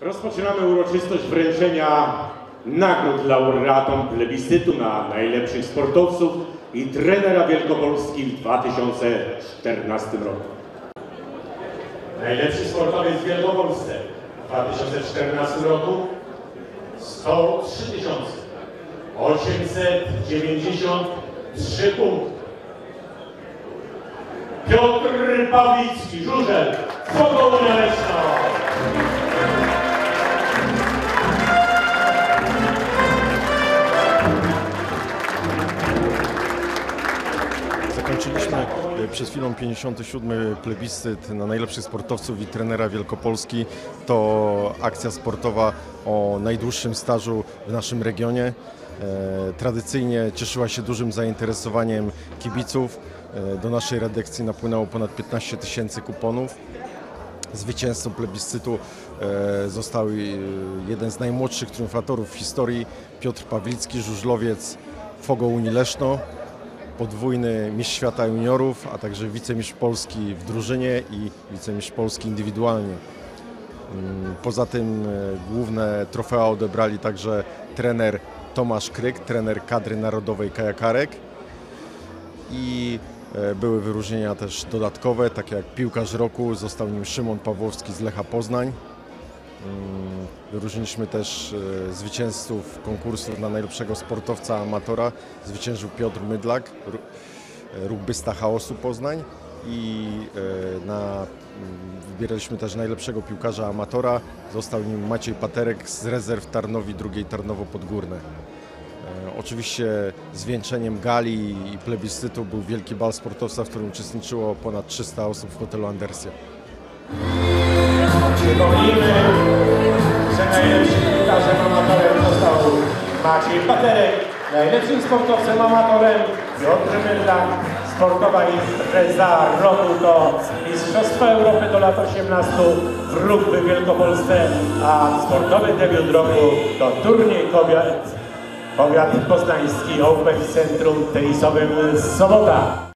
Rozpoczynamy uroczystość wręczenia nagród laureatom plebiscytu na najlepszych sportowców i trenera Wielkopolski w 2014 roku. Najlepszy sportowiec w Wielkopolsce w 2014 roku 103 893 punkty. Piotr Pawlicki, Żurzel, Fogołunia E, przed chwilą 57. plebiscyt na najlepszych sportowców i trenera Wielkopolski. To akcja sportowa o najdłuższym stażu w naszym regionie. E, Tradycyjnie cieszyła się dużym zainteresowaniem kibiców. E, Do naszej redakcji napłynęło ponad 15 tysięcy kuponów. Zwycięzcą plebiscytu e, został jeden z najmłodszych triumfatorów w historii, Piotr Pawlicki, żużlowiec Fogo Unii Leszno, podwójny mistrz świata juniorów, a także wicemistrz Polski w drużynie i wicemistrz Polski indywidualnie. Mm, Poza tym e, główne trofea odebrali także trener Tomasz Kryk, trener kadry narodowej kajakarek i e, były wyróżnienia też dodatkowe, takie jak piłkarz roku, został nim Szymon Pawłowski z Lecha Poznań. Mm, Wyróżniliśmy też e, zwycięzców konkursów na najlepszego sportowca amatora. Zwyciężył Piotr Mydlak, e, rugbysta chaosu Poznań i e, na, mm, wybieraliśmy też najlepszego piłkarza amatora. Został nim Maciej Paterek z rezerw Tarnowi II Tarnowo Podgórne. Oczywiście zwieńczeniem gali i plebiscytu był wielki bal sportowca, w którym uczestniczyło ponad 300 osób w hotelu Andersia. Przypomnijmy, że najlepszym piłkarzem amatorem został Maciej Paterek, najlepszym sportowcem amatorem Piotr Mydlak, sportowa impreza roku to Mistrzostwa Europy do lat 18 w rugby w Wielkopolsce, a sportowy debiut roku to turniej kobiet, powiat poznański Open Centrum Tenisowym Sobota.